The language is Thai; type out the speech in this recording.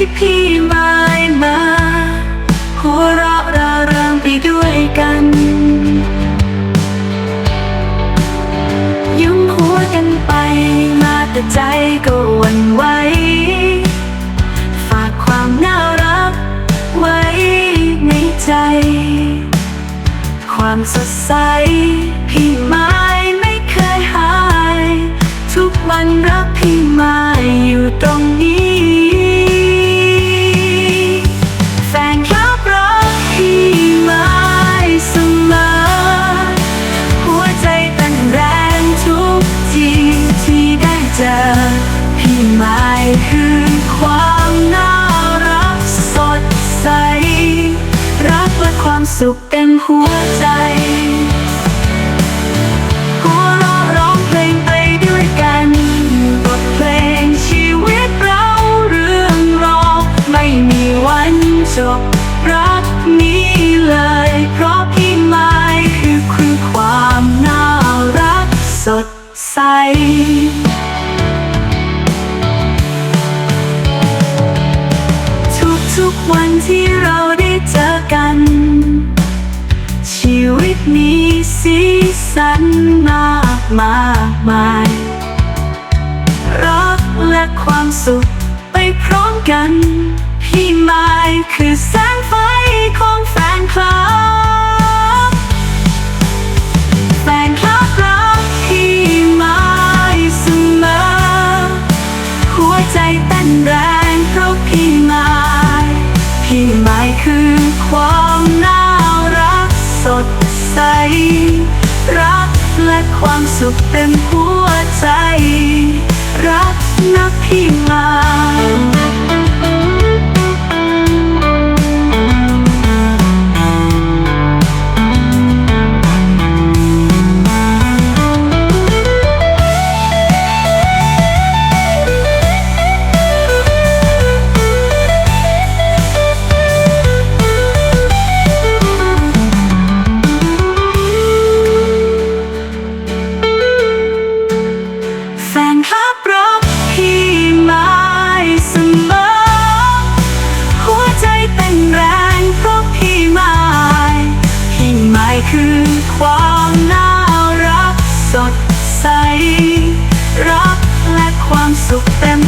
ที่พี่ไม่มา หัวเราะร่าเริงไปด้วยกัน ยุมหัวกันไปมาแต่ใจก็วันไหวฝากความน่ารักไว้ในใจ ความสดใสพี่ไม้ไม่เคยหาย ทุกวันรักพี่ม้อยู่ และความสุขเต็มหัวใจราะร้องเพลงไปด้วยกันบเพลงชีวิตเราเรื่องรอไม่มีวันจบรักนี้เลย เพราะพี่ไม้คือคือความน่ารักสดใส ทุกๆวันที่ มีสีสันมากมากมาย รักและความสุขไปพร้อมกัน พี่ไม้คือแส ใส รักและความสุขเต็มหัวใจ รักนะพี่ คือความน่ารักสดใส รักและความสุขเต็ม